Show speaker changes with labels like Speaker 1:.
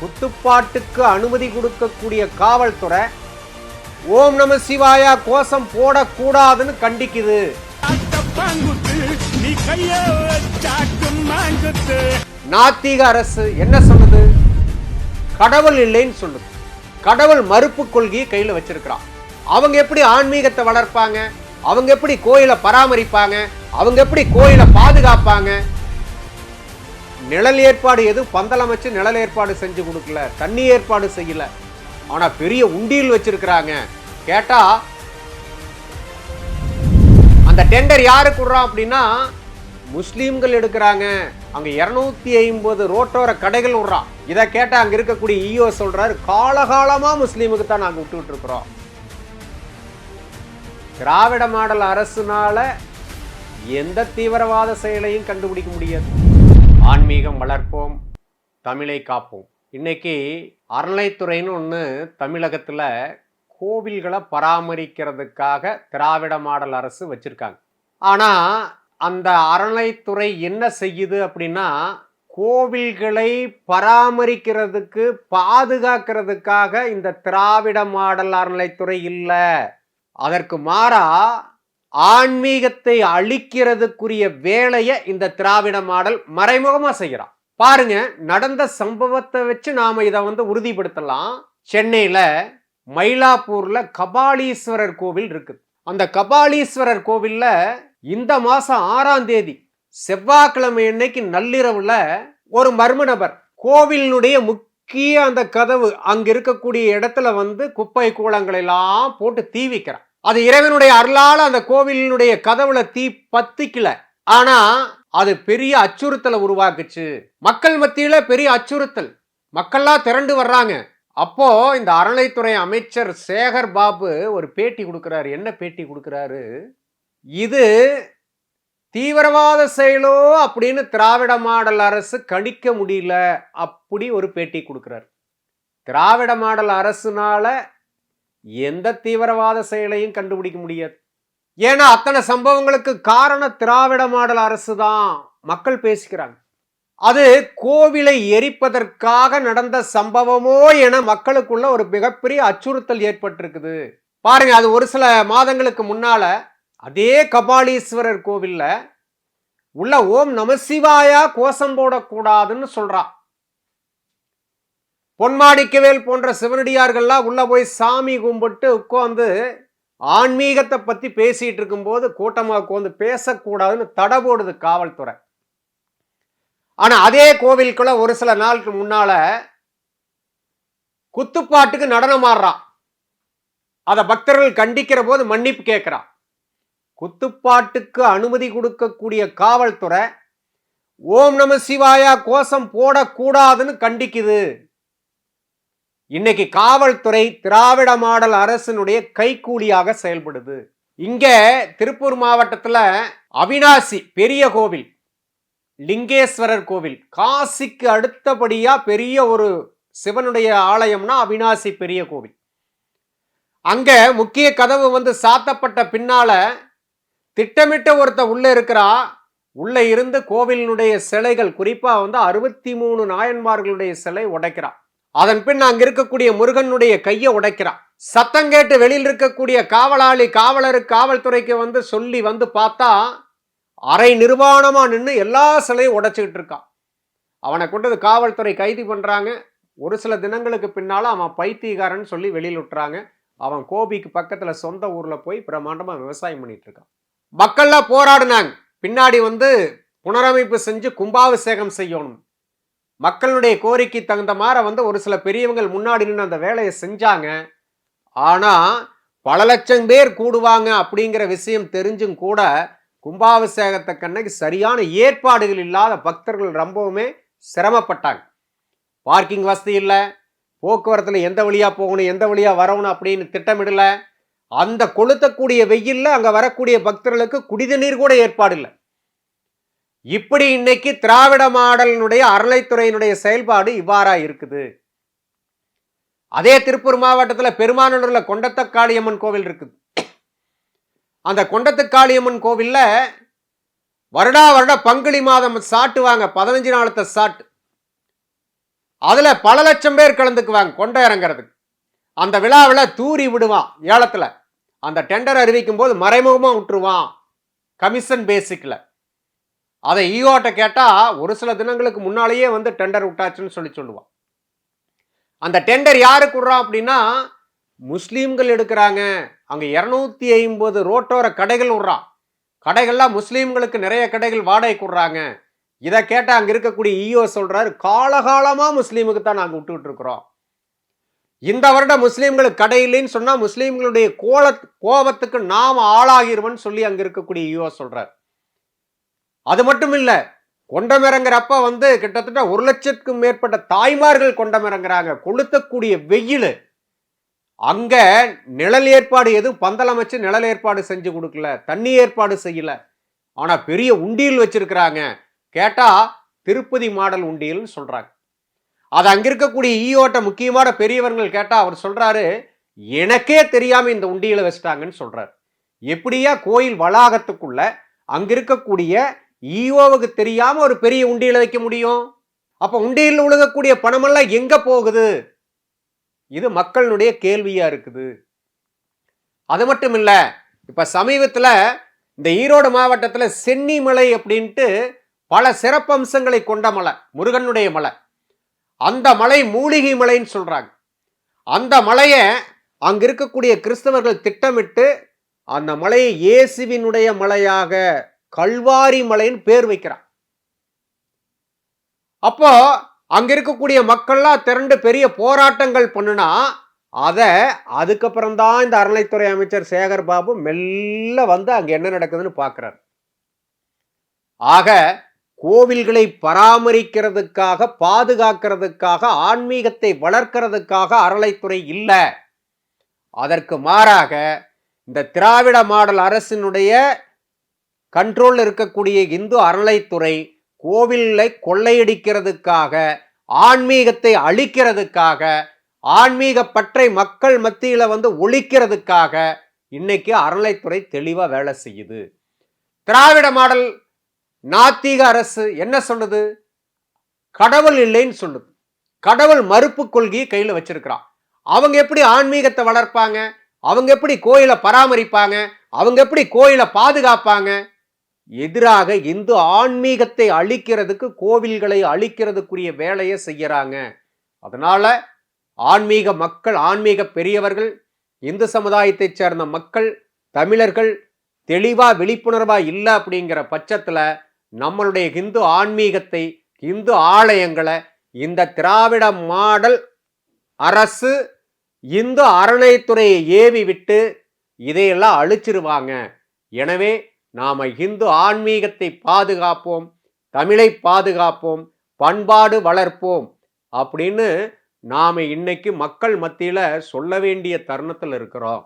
Speaker 1: குத்துப்பாட்டுக்கு அனுமதி கொடுக்கக்கூடிய காவல்துறை ஓம் நம சிவாயா கோஷம் போடக்கூடாதுன்னு கண்டிக்குது. நாத்திக அரசு என்ன சொல்லுது? கடவுள் இல்லைன்னு சொல்லுது. கடவுள் மறுப்பு கொள்கையை கையில் வச்சிருக்கிறான். அவங்க எப்படி ஆன்மீகத்தை வளர்ப்பாங்க? அவங்க எப்படி கோயிலை பராமரிப்பாங்க? அவங்க எப்படி கோயிலை பாதுகாப்பாங்க? நிழல் ஏற்பாடு எதுவும் பந்தல் அமைச்சு நிழல் ஏற்பாடு செஞ்சு கொடுக்கல. தண்ணி ஏற்பாடு செய்யல. ஆனா பெரிய உண்டியல் வச்சிருக்கிறாங்க. கேட்டா அந்த டெண்டர் யாரு கொடுறான் அப்படின்னா முஸ்லீம்கள் எடுக்கிறாங்க. அங்க இருநூத்தி ஐம்பது ரோட்டோர கடைகள் விடுறான் இதை கேட்டா அங்க இருக்கக்கூடிய இஓ சொல்றாரு காலகாலமா முஸ்லீமுக்கு தான் நாங்க விட்டுட்டு இருக்கிறோம் திராவிட மாடல் அரசுனால எந்த தீவிரவாத செயலையும் கண்டுபிடிக்க முடியாது. ஆன்மீகம் வளர்ப்போம் தமிழை காப்போம். இன்னைக்கு அறநிலைத்துறைன்னு ஒன்று தமிழகத்தில் கோவில்களை பராமரிக்கிறதுக்காக திராவிட மாடல் அரசு வச்சுருக்காங்க. ஆனால் அந்த அறநிலைத்துறை என்ன செய்யுது அப்படின்னா கோவில்களை பராமரிக்கிறதுக்கு பாதுகாக்கிறதுக்காக இந்த திராவிட மாடல் அறநிலைத்துறை இல்லை. அதற்கு மாறா ஆன்மீகத்தை அழிக்கிறதுக்குரிய வேலையை இந்த திராவிட மாடல் மறைமுகமாக செய்கிறான் பாருங்க நடந்த சம்பவத்தை வச்சு நாம் இதை வந்து உறுதிப்படுத்தலாம். சென்னையில் மயிலாப்பூரில் கபாலீஸ்வரர் கோவில் இருக்குது. அந்த கபாலீஸ்வரர் கோவிலில் இந்த மாதம் ஆறாம் தேதி செவ்வாய்க்கிழமை அன்னைக்கு நள்ளிரவில் ஒரு மர்ம நபர் கோவிலினுடைய முக்கிய அந்த கதவு அங்கே இருக்கக்கூடிய இடத்துல வந்து குப்பை கூலங்களெல்லாம் போட்டு தீவிக்கிறான் அது இறைவனுடைய அருளால் அந்த கோவிலினுடைய கதவுல தீ பத்திக்கல. ஆனா அது பெரிய அச்சுறுத்தலை உருவாக்குச்சு. மக்கள் மத்தியில பெரிய அச்சுறுத்தல். மக்கள்லாம் திரண்டு வர்றாங்க. அப்போ இந்த அறநிலைத்துறை அமைச்சர் சேகர் பாபு ஒரு பேட்டி கொடுக்கிறாரு. என்ன பேட்டி கொடுக்கிறாரு? இது தீவிரவாத செயலோ அப்படின்னு திராவிட மாடல் அரசு கணிக்க முடியல அப்படி ஒரு பேட்டி கொடுக்கிறார். திராவிட மாடல் அரசுனால எந்த தீவிரவாத செயலையும் கண்டுபிடிக்க முடியாது. ஏன்னா அத்தனை சம்பவங்களுக்கு காரணம் திராவிட மாடல் அரசு தான் மக்கள் பேசிக்கிறாங்க. அது கோவிலை எரிப்பதற்காக நடந்த சம்பவமோ என மக்களுக்குள்ள ஒரு மிகப்பெரிய அச்சுறுத்தல் ஏற்பட்டிருக்குது. பாருங்க அது ஒரு சில மாதங்களுக்கு முன்னால அதே கபாலீஸ்வரர் கோவில்ல உள்ள ஓம் நமசிவாயா கோஷம் போடக்கூடாதுன்னு சொல்றான் பொன்மாடிக்கவேல் போன்ற சிவனடியார்கள்லாம் உள்ள போய் சாமி கும்பிட்டு உட்காந்து ஆன்மீகத்தை பத்தி பேசிட்டு இருக்கும்போது கூட்டமாக உட்காந்து பேசக்கூடாதுன்னு தடை போடுது காவல்துறை. ஆனா அதே கோவிலுக்குள்ள ஒரு சில நாளுக்கு முன்னால குத்துப்பாட்டுக்கு நடனம் ஆடுறான் அதை பக்தர்கள் கண்டிக்கிற போது மன்னிப்பு கேட்கிறான் குத்துப்பாட்டுக்கு அனுமதி கொடுக்கக்கூடிய காவல்துறை ஓம் நம சிவாயா கோஷம் போடக்கூடாதுன்னு கண்டிக்குது. இன்னைக்கு காவல்துறை திராவிட மாடல் அரசினுடைய கைக்கூலியாக செயல்படுது. இங்க திருப்பூர் மாவட்டத்தில் அவினாசி பெரிய கோவில் லிங்கேஸ்வரர் கோவில் காசிக்கு அடுத்தபடியா பெரிய ஒரு சிவனுடைய ஆலயம்னா அவினாசி பெரிய கோவில். அங்க முக்கிய கதவு வந்து சாத்தப்பட்ட பின்னால திட்டமிட்ட ஒருத்த உள்ள இருக்கிறா. உள்ள இருந்து கோவிலினுடைய சிலைகள் குறிப்பா வந்து அறுபத்தி மூணு நாயன்மார்களுடைய சிலை உடைக்கிறா. அதன் பின் அங்க இருக்கக்கூடிய முருகனுடைய கையை உடைக்கிறான். சத்தம் கேட்டு வெளியில் இருக்கக்கூடிய காவலாளி காவலர் காவல்துறைக்கு வந்து சொல்லி வந்து பார்த்தா அரை நிர்வாணமா நின்று எல்லா சிலையும் உடைச்சிக்கிட்டு இருக்கான். அவனை கொண்டது காவல்துறை கைது பண்றாங்க. ஒரு சில தினங்களுக்கு பின்னால அவன் பைத்தியக்காரன் சொல்லி வெளியில் விட்டுறாங்க. அவன் கோபிக்கு பக்கத்துல சொந்த ஊர்ல போய் பிரம்மாண்டமா விவசாயம் பண்ணிட்டு இருக்கான். மக்கள்லாம் போராடினாங்க. பின்னாடி வந்து புனரமைப்பு செஞ்சு கும்பாபிஷேகம் செய்யணும். மக்களுடைய கோரிக்கை தகுந்த மாதிரி வந்து ஒரு சில பெரியவங்கள் முன்னாடி நின்று அந்த வேலையை செஞ்சாங்க. ஆனால் பல லட்சம் பேர் கூடுவாங்க அப்படிங்கிற விஷயம் தெரிஞ்சும் கூட கும்பாபிஷேகத்தை கண்ணைக்கு சரியான ஏற்பாடுகள் இல்லாத பக்தர்கள் ரொம்பவுமே சிரமப்பட்டாங்க. பார்க்கிங் வசதி இல்லை போக்குவரத்தில் எந்த வழியாக போகணும் எந்த வழியாக வரணும் அப்படின்னு திட்டமிடலை. அந்த கொளுத்தக்கூடிய வெயில்ல அங்கே வரக்கூடிய பக்தர்களுக்கு குடிதண்ணீர் கூட ஏற்பாடு இல்லை. இப்படி இன்னைக்கு திராவிட மாடலினுடைய அறநிலைத்துறையினுடைய செயல்பாடு இவ்வாறா இருக்குது. அதே திருப்பூர் மாவட்டத்தில் பெருமானூரில் கொண்டத்த காளியம்மன் கோவில் இருக்குது. அந்த கொண்டத்து காளியம்மன் கோவில்ல வருடா வருட பங்குனி மாதம் சாட்டுவாங்க பதினஞ்சு நாளத்தை சாட்டு. அதில் பல லட்சம் பேர் கலந்துக்குவாங்க கொண்ட இறங்குறதுக்கு. அந்த விழாவில் தூரி விடுவான் ஏலத்தில். அந்த டெண்டர் அறிவிக்கும் போது மறைமுகமாக விட்டுருவான் கமிஷன் பேசிக்கில் அதை ஈகோட்ட கேட்டால் ஒரு சில தினங்களுக்கு முன்னாலேயே வந்து டெண்டர் விட்டாச்சுன்னு சொல்லி சொல்லுவான். அந்த டெண்டர் யாருக்கு விடுறான் அப்படின்னா முஸ்லீம்கள் எடுக்கிறாங்க. அங்கே இரநூத்தி ஐம்பது ரோட்டோர கடைகள் விடுறான் கடைகள்லாம் முஸ்லீம்களுக்கு நிறைய கடைகள் வாடகைக்கு கொடுறாங்க. இதை கேட்டால் அங்கே இருக்கக்கூடிய இஓ சொல்கிறாரு காலகாலமாக முஸ்லீமுக்கு தான் நாங்கள் விட்டுக்கிட்டு இருக்கிறோம். இந்த வருடம் முஸ்லீம்களுக்கு கடை இல்லைன்னு சொன்னால் முஸ்லீம்களுடைய கோல கோபத்துக்கு நாம் ஆளாகிருவன்னு சொல்லி அங்கே இருக்கக்கூடிய இஓ சொல்கிறார் அது மட்டும் இல்லை கொண்டமிறங்குறப்ப வந்து கிட்டத்தட்ட ஒரு லட்சத்துக்கும் மேற்பட்ட தாய்மார்கள் கொண்டமிறங்குறாங்க. கொளுத்தக்கூடிய வெயில். அங்க நிழல் ஏற்பாடு எதுவும் பந்தல் அமைச்சு நிழல் ஏற்பாடு செஞ்சு கொடுக்கல தண்ணி ஏற்பாடு செய்யல. ஆனா பெரிய உண்டியல் வச்சிருக்கிறாங்க. கேட்டா திருப்பதி மாடல் உண்டியல்னு சொல்றாங்க. அது அங்க இருக்கக்கூடிய ஈயோட்ட முக்கியமான பெரியவர்கள் கேட்டா அவர் சொல்றாரு எனக்கே தெரியாம இந்த உண்டியலை வச்சிட்டாங்கன்னு சொல்றாரு. எப்படியா கோயில் வளாகத்துக்குள்ள அங்க இருக்கக்கூடிய ஈஓவுக்கு தெரியாம ஒரு பெரிய உண்டியில் வைக்க முடியும்? அப்ப உண்டியில் உழுகக்கூடிய பணமெல்லாம் எங்க போகுது? இது மக்களுடைய கேள்வியா இருக்குது. அது மட்டும் இல்ல இப்ப சமீபத்தில் இந்த ஈரோடு மாவட்டத்தில் சென்னிமலை அப்படின்ட்டு பல சிறப்பம்சங்களை கொண்ட மலை முருகனுடைய மலை. அந்த மலை மூலிகை மலைன்னு சொல்றாங்க. அந்த மலையை அங்க இருக்கக்கூடிய கிறிஸ்தவர்கள் திட்டமிட்டு அந்த மலையை இயேசுவினுடைய மலையாக கல்வாரி மலைன்னு பேர் வைக்கிறான். அப்போ அங்க இருக்கக்கூடிய மக்கள்லாம் திரண்டு பெரிய போராட்டங்கள் பண்ணுனா அதை அதுக்கப்புறம் தான் இந்த அறநிலைத்துறை அமைச்சர் சேகர் பாபு மெல்ல வந்து அங்கே என்ன நடக்குதுன்னு பார்க்குறார் ஆக கோவில்களை பராமரிக்கிறதுக்காக பாதுகாக்கிறதுக்காக ஆன்மீகத்தை வளர்க்கிறதுக்காக அறநிலைத்துறை இல்லை. அதற்கு மாறாக இந்த திராவிட மாடல் அரசினுடைய கண்ட்ரோலில் இருக்கக்கூடிய இந்து அறநிலைத்துறை கோவிலை கொள்ளையடிக்கிறதுக்காக ஆன்மீகத்தை அழிக்கிறதுக்காக ஆன்மீக பற்றை மக்கள் மத்தியில் வந்து ஒழிக்கிறதுக்காக இன்னைக்கு அறநிலைத்துறை தெளிவாக வேலை செய்யுது. திராவிட மாடல் நாத்திக அரசு என்ன சொல்லுது? கடவுள் இல்லைன்னு சொல்லுது. கடவுள் மறுப்பு கொள்கையை கையில் வச்சிருக்கிறான். அவங்க எப்படி ஆன்மீகத்தை வளர்ப்பாங்க? அவங்க எப்படி கோயிலை பராமரிப்பாங்க? அவங்க எப்படி கோயிலை பாதுகாப்பாங்க? எதிராக இந்து ஆன்மீகத்தை அழிக்கிறதுக்கு கோவில்களை அழிக்கிறதுக்குரிய வேலையை செய்யறாங்க. அதனால ஆன்மீக மக்கள் ஆன்மீக பெரியவர்கள் இந்து சமுதாயத்தைச் சேர்ந்த மக்கள் தமிழர்கள் தெளிவாக விழிப்புணர்வாக இல்லை அப்படிங்கிற பட்சத்தில் நம்மளுடைய இந்து ஆன்மீகத்தை இந்து ஆலயங்களை இந்த திராவிட மாடல் அரசு இந்து அறநிலைத்துறையை ஏவி விட்டு இதையெல்லாம் அழிச்சிருவாங்க. எனவே நாம இந்து ஆன்மீகத்தை பாதுகாப்போம் தமிழை பாதுகாப்போம் பண்பாடு வளர்ப்போம் அப்படின்னு நாம் இன்னைக்கு மக்கள் மத்தியில் சொல்ல வேண்டிய தருணத்தில் இருக்கிறோம்.